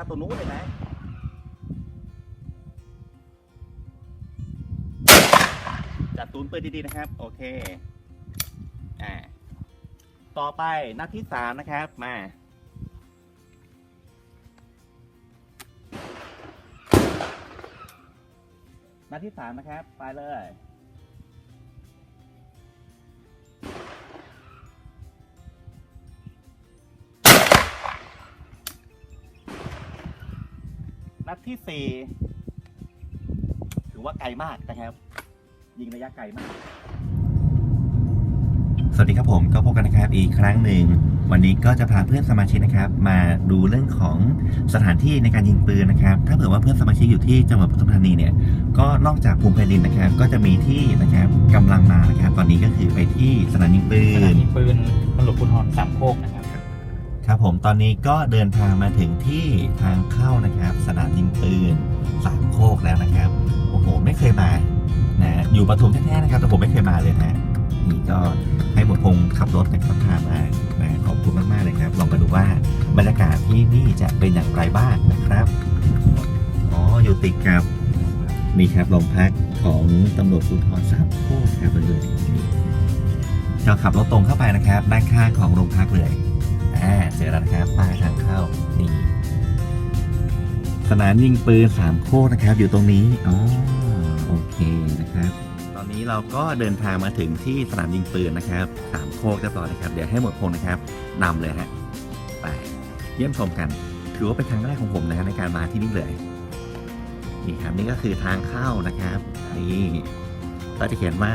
ถ้าตัวนู้นเลยนะจัดตูนปืนดีๆนะครับ โอเค อ่า ต่อไปนัดที่สามนะครับ มานัดที่สามนะครับ ไปเลย นัดที่สี่ถือว่าไกลมากนะครับ ยิงระยะไกลมาก สวัสดีครับผมก็พบกันนะครับอีกครั้งหนึ่ง วันนี้ก็จะพาเพื่อนสมาชิกนะครับ มาดูเรื่องของสถานที่ในการยิงปืนนะครับ ถ้าเผื่อว่าเพื่อนสมาชิกอยู่ที่จังหวัดปทุมธานีเนี่ยก็นอกจากภูมิไพรินนะครับ ก็จะมีที่นะครับกำลังมานะครับ ตอนนี้ก็คือไปที่สนามยิงปืสถานนีปืนตำรวจภูธรสามโคกนะครับ ครับผมตอนนี้ก็เดินทางมาถึงที่ทางเข้านะครับ สนามยิงปืนสามโคกแล้วนะครับ โอ้โห ไม่เคยมานะอยู่ปทุมแท้ๆนะครับ แต่ผมไม่เคยมาเลยนะนี่ก็ให้หมวดพงศ์ขับรถนะครับพามานะขอบคุณมากๆเลยครับลองมาดูว่าบรรยากาศที่นี่จะเป็นอย่างไรบ้างนะครับอ๋ออยู่ติดกับนี่ครับโรงพักของตำรวจภูธรสามโคกครับเลยเราขับรถตรงเข้าไปนะครับ ด้านข้างของโรงพักเลย อ่าเจอแล้วนะครับป้ายทางเข้านี่สนามยิงปืนสามโคกนะครับ อยู่ตรงนี้อ๋อโอเคนะครับ ตอนนี้เราก็เดินทางมาถึงที่สนามยิงปืนนะครับสามโคกเรียบร้อยนะครับ เดี๋ยวให้หมวดพงศ์นะครับนำเลยฮะไปเยี่ยมชมกัน ถือว่าเป็นครั้งแรกของผมนะครับในการมาที่นี่เลยนี่ครับนี่ก็คือทางเข้านะครับนี่ก็จะเขียนว่า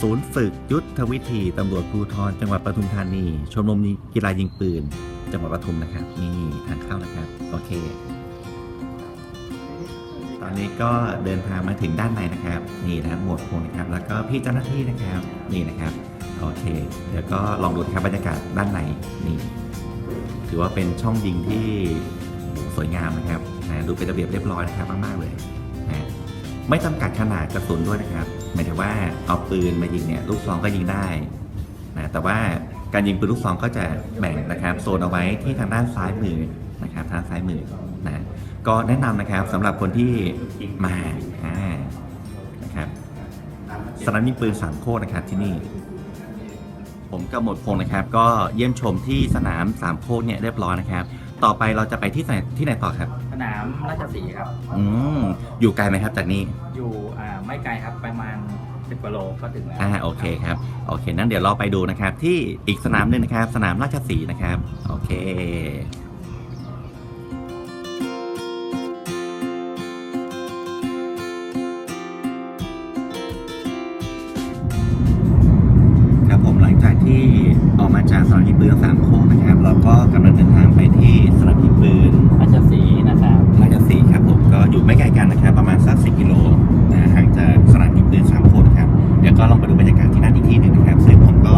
ศูนย์ฝึกยุทธวิธีตำรวจภูธรจังหวัดปทุมธานี ชมรมกีฬายิงปืน จังหวัดปทุมนะครับ นี่ทางเข้านะครับ โอเค ตอนนี้ก็เดินทางมาถึงด้านในนะครับ นี่นะครับหมวดพงนะครับ แล้วก็พี่เจ้าหน้าที่นะครับ นี่นะครับ โอเค เดี๋ยวก็ลองดูนะครับบรรยากาศด้านใน นี่ ถือว่าเป็นช่องยิงที่สวยงามนะครับ นะ ดูเป็นระเบียบเรียบร้อยนะครับ มากๆเลย ไม่จำกัดขนาดกระสุนด้วยนะครับ หมายถึงว่าเอาปืนมายิงเนี่ยลูกซองก็ยิงได้นะแต่ว่าการยิงปืนลูกซองก็จะแบ่งนะครับโซนเอาไว้ที่ทางด้านซ้ายมือนะครับทางซ้ายมือนะก็แนะนำนะครับสำหรับคนที่มาอ่านะครับสนามยิงปืนสามโคกนะครับที่นี่ ผมกับหมวดพงศ์นะครับ ก็เยี่ยมชมที่สนามสามโคกเนี่ยเรียบร้อยนะครับ ต่อไปเราจะไปที่ไหนที่ไหนต่อครับ สนามราชสีห์ครับ อืมอยู่ไกลไหมครับจากนี้อยู่อ่าไม่ไกลครับประมาณสิบกว่าโลก็ถึงแล้วอ่าโอเคครับโอเคนั้นเดี๋ยวเราไปดูนะครับ ที่อีกสนามหนึ่งนะครับ สนามราชสีห์นะครับ โอเค ครับผมหลังจากที่ออกมาจากสนามยิงปืนสามโคกนะครับ เราก็กำลังเดินทางไปที่สนามยิงปืนรา ลองไปดูบรรยากาศที่นั่นอีกที่หนึ่งนะครับ ซึ่งผมก็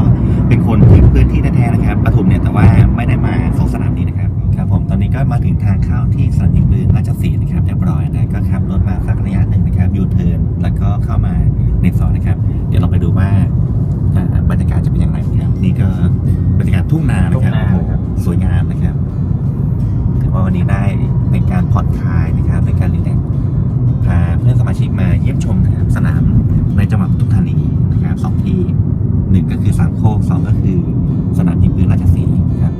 เป็นคนที่พื้นที่แท้ๆนะครับปทุมเนี่ยแต่ว่าไม่ได้มาสองสนามนี้นะครับครับผมตอนนี้ก็มาถึงทางเข้าที่ 1 ก็คือสามโคกสองก็คือสนามยิงปืนราชสีครับ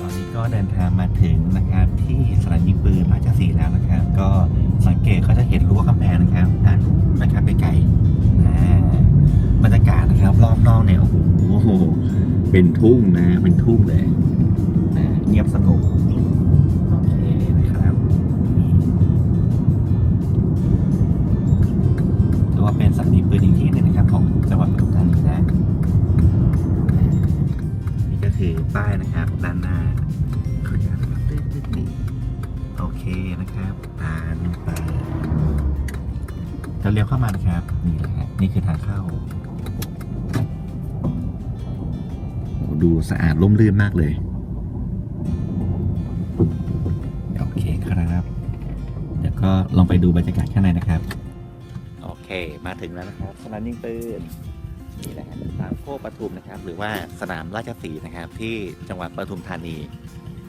ตอนนี้ก็เดินทางมาถึงนะครับที่สนามยิงปืนราชสีแล้วนะครับ ก็สังเกตก็จะเห็นรั้วกำแพงนะครับด้านนะครับไปไกลนะบรรยากาศนะครับ รอบนอกเนี่ยโอ้โหเป็นทุ่งนะเป็นทุ่งเลย เงียบสงบโอเคนะครับนี่ว่าเป็นสถานีปืนอีกที่หนึงนะครับของจังหวัดปทุมธานีนะนี่ก็คือป้ายนะครับด้านหน้าขออนุญาตนะครับตึ๊ดตึ๊ดนี่โอเคนะครับตามไปจะเลี้ยวเข้ามานะครับนี่แหละนี่คือทางเข้าดูสะอาดร่มรื่นมากเลย เครับ เดี๋ยวก็ลองไปดูบรรยากาศข้างในนะครับ โอเค มาถึงแล้วนะครับ สนามยิงปืนนี่นะฮะสามโคกปทุมนะครับ หรือว่าสนามราชสีนะครับ ที่จังหวัดปทุมธานี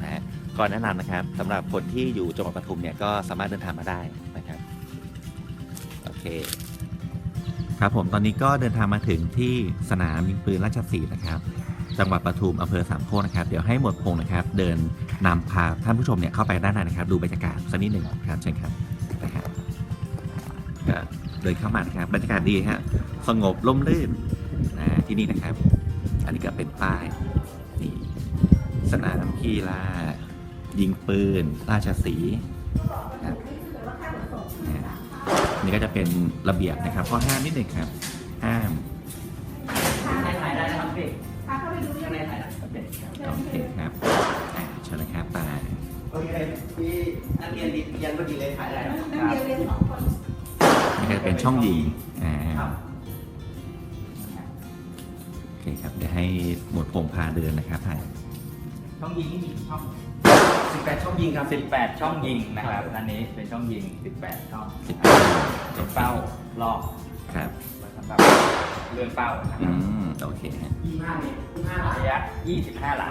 นะฮะก็แนะนำนะครับสำหรับคนที่อยู่จังหวัดปทุมเนี่ยก็สามารถเดินทางมาได้นะครับโอเค ครับผมตอนนี้ก็เดินทางมาถึงที่สนามยิงปืนราชสีนะครับ จังหวัดปทุมอำเภอสามโคกนะครับ เดี๋ยวให้หมวดพงศ์นะครับ เดินนำพาท่านผู้ชมเนี่ยเข้าไปด้านในนะครับ ดูบรรยากาศสักนิดหนึ่งครับเชิญครับนะครับเดินเข้ามานะครับบรรยากาศดีฮะสงบร่มรื่นนะที่นี่นะครับ อันนี้ก็เป็นป้ายนี่สนามกีฬายิงปืน ราชสีห์ครับนะนี่ก็จะเป็นระเบียบนะครับข้อห้ามนิดหนึ่งครับห้าม โอเคครับอ่าเชิญเลยครับไปโอเคมีนักเรียนเรียนพอดีเลยถ่ายได้นักเรียนเรียนสองคนนี่ก็จะเป็นช่องยิงอ่าโอเคครับเดี๋ยวให้หมวดพงพาเดินนะครับถ่ายช่องยิงนี่มีกี่ช่องสิบแปดช่องยิงครับ 18 ช่องยิงนะครับอันนี้เป็นช่องยิง 18 ช่องสิบเป็นเป้ารอบครับไว้สำหรับเลื่อนเป้านะคอืรับ ม โอเคฮะยี่ห้าเมตรยี่ห้าหลายระยะ25หลา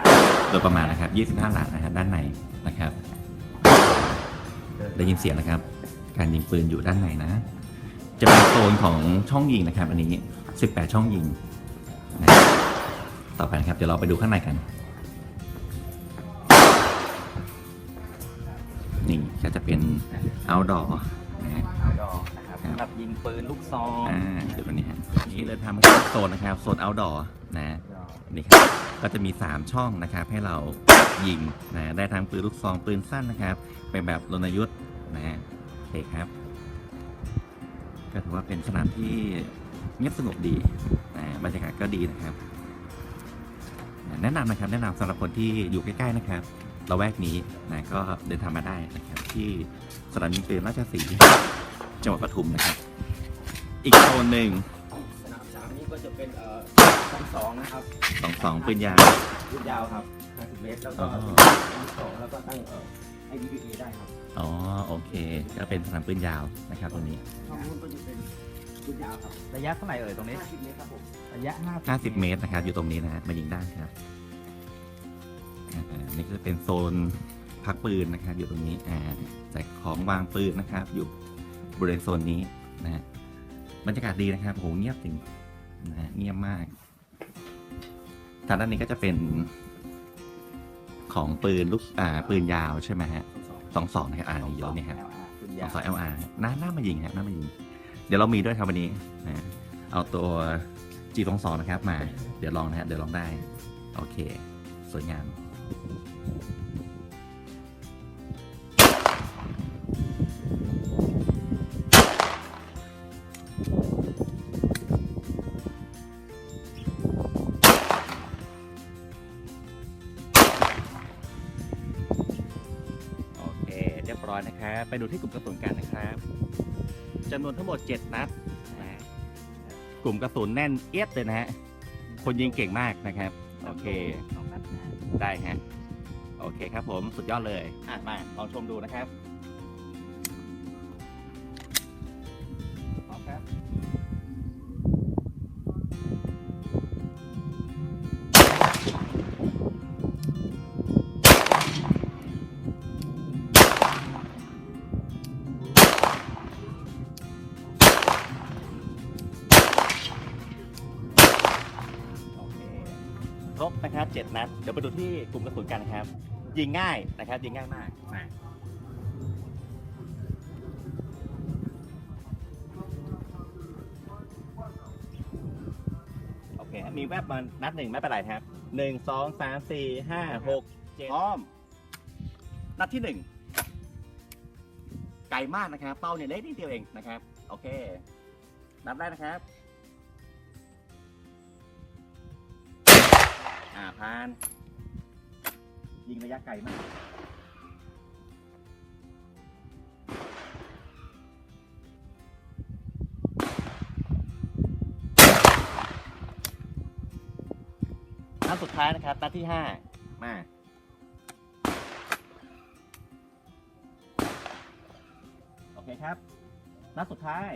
โดยประมาณนะครับ 25หลานะครับด้านในนะครับ ได้ยินเสียงนะครับ การยิงปืนอยู่ด้านในนะ จะเป็นโซนของช่องยิงนะครับ อันนี้ 18 ช่องยิงนะต่อไปนะครับ เดี๋ยวเราไปดูข้างในกัน นี่ก็จะเป็น outdoor นะฮะ เอาดอกนะ ครับสำหรับยิงปืนลูกซองอ่าเดี๋ยววันนี้ฮะนี่เลยทำเป็นโซนนะครับ โซน outdoor นะ นี่ครับ ก็จะมี 3 ช่องนะครับ ให้เรายิงนะ ได้ทั้งปืนลูกซองปืนสั้นนะครับ เป็นแบบรณยุทธ์นะฮะโอเคครับ ก็ถือว่าเป็นสนามที่เงียบสงบดีนะบรรยากาศก็ดีนะครับนะแนะนำนะครับ แนะนำสำหรับคนที่อยู่ใกล้ๆนะครับเราแวกนี้นะก็เดินทางมาได้นะครับที่สนามยิงปืนราชสีห์ จังหวัดปทุมนะครับ อีกโซนหนึ่งสนามสามนี้ก็จะเป็นเอ่อสองสองนะครับสองสองปืนยาว รุ่นยาวครับ50เมตรแล้วก็อ๋อสองแล้วก็ตั้งเอ่อไอดีพีได้ครับอ๋อโอเคก็เป็นสนามปืนยาวนะครับตรงนี้ช่องนู้นก็จะเป็นรุ่นยาวครับระยะเท่าไหร่เอ่ยตรงนี้ 50เมตรครับผมระยะ50 เมตรนะครับ อยู่ตรงนี้นะฮะมายิงได้ครับอ่านี่ก็จะเป็นโซนพักปืนนะครับ อยู่ตรงนี้อ่าแจกของวางปืนนะครับ อยู่ บริเวณโซนนี้นะฮะบรรยากาศดีนะครับโหเงียบจริงนะฮะเงียบมากทางด้านนี้ก็จะเป็นของปืนลูกอ่าปืนยาวใช่ไหมฮะสองสองนะครับอ่านี่อยู่นี่ครับปืนสองวสอง LR น่าหน่ามายิงฮะหน่ามายิง เดี๋ยวเรามีด้วยครับวันนี้นะเอาตัว G 2 2นะครับมา เดี๋ยวลองนะฮะเดี๋ยวลองได้ โอเค สวยงาม ไปดูที่กลุ่มกระสุนกันนะครับจำนวนทั้งหมด 7 นัดอ่ากลุ่มกระสุนแน่นเอียดเลยนะฮะ คนยิงเก่งมากนะครับ โอเค สองนัดนะได้ฮะ โอเคครับผม สุดยอดเลยอะมาลองชมดูนะครับ ครบนะครับเจ็ดนัด เดี๋ยวไปดูที่กลุ่มกระสุนกันนะครับ ยิงง่ายนะครับ ยิงง่ายมากมาโอเคมีแวบมานัดหนึ่งไม่เป็นไรครับหนึ่งสองสามสี่ห้าหกเจ็ดพร้อม นัดที่หนึ่งไกลมากนะครับ เป้าเนี่ยเล็กนิดเดียวเองนะครับ โอเค นัดแรกนะครับ พานยิงระยะไกลมากนัดสุดท้ายนะครับนัดที่ห้ามาโอเคครับนัดสุดท้าย